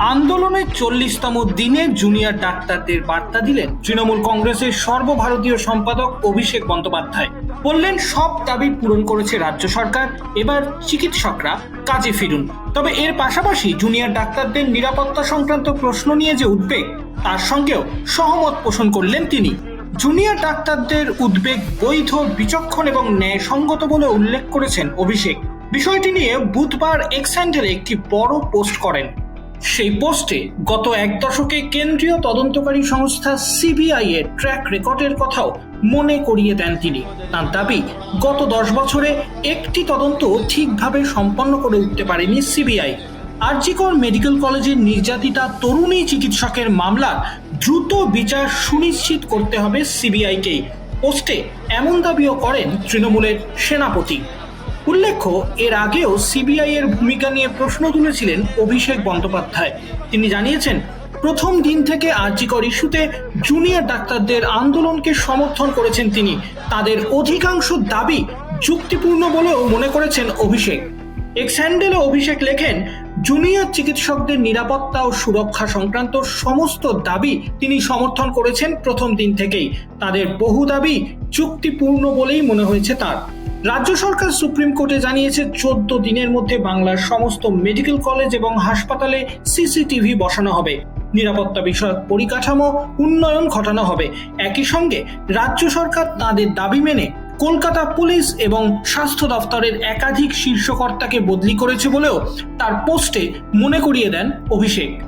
আন্দোলনের চল্লিশতম দিনে জুনিয়র ডাক্তারদের বার্তা দিলেন তৃণমূল কংগ্রেসের সর্বভারতীয় সম্পাদক অভিষেক বন্দ্যোপাধ্যায়। বললেন, সব দাবি পূরণ করেছে রাজ্য সরকার, এবার চিকিৎসকরা কাজে ফিরুন। তবে এর পাশাপাশি জুনিয়র ডাক্তারদের নিরাপত্তা সংক্রান্ত প্রশ্ন নিয়ে যে উদ্বেগ, তার সঙ্গেও সহমত পোষণ করলেন তিনি। জুনিয়র ডাক্তারদের উদ্বেগ বৈধ, বিচক্ষণ এবং ন্যায়সঙ্গত বলে উল্লেখ করেছেন অভিষেক। বিষয়টি নিয়ে বুধবার এক্স হ্যান্ডেলে একটি বড় পোস্ট করেন। সেই পোস্টে গত এক দশকে কেন্দ্রীয় তদন্তকারী সংস্থা সিবিআই এর ট্র্যাক রেকর্ডের কথাও মনে করিয়ে দেন তিনি। তার দাবি, গত দশ বছরে একটি তদন্ত ঠিকভাবে সম্পন্ন করে উঠতে পারেনি সিবিআই আরজিকর মেডিকেল কলেজের নির্যাতিতা তরুণী চিকিৎসকের মামলার দ্রুত বিচার সুনিশ্চিত করতে হবে সিবিআইকেই পোস্টে এমন দাবিও করেন তৃণমূলের সেনাপতি। উল্লেখ্য, এর আগেও সিবিআই এর ভূমিকা নিয়ে প্রশ্ন তুলেছিলেন অভিষেক বন্দ্যোপাধ্যায়। তিনি জানিয়েছেন, প্রথম দিন থেকে আর্জিকর ইস্যুতে জুনিয়র ডাক্তারদের আন্দোলনকে সমর্থন করেছেন তিনি। তাদের অধিকাংশ দাবি যুক্তিপূর্ণ বলেও মনে করেছেন অভিষেক। এক্স হ্যান্ডেলে অভিষেক লেখেন, জুনিয়র চিকিৎসকদের নিরাপত্তা ও সুরক্ষা সংক্রান্ত সমস্ত দাবি তিনি সমর্থন করেছেন প্রথম দিন থেকেই। তাদের বহু দাবি যুক্তিপূর্ণ বলেই মনে হয়েছে তার। রাজ্য সরকার সুপ্রিম কোর্টে জানিয়েছে, চোদ্দ দিনের মধ্যে বাংলার সমস্ত মেডিকেল কলেজ এবং হাসপাতালে সিসিটিভি বসানো হবে। নিরাপত্তা বিষয়ক পরিকাঠামো উন্নয়ন ঘটানো হবে। একই সঙ্গে রাজ্য সরকার তাদের দাবি মেনে কলকাতা পুলিশ এবং স্বাস্থ্য দফতরের একাধিক শীর্ষকর্তাকে বদলি করেছে বলেও তার পোস্টে মনে করিয়ে দেন অভিষেক।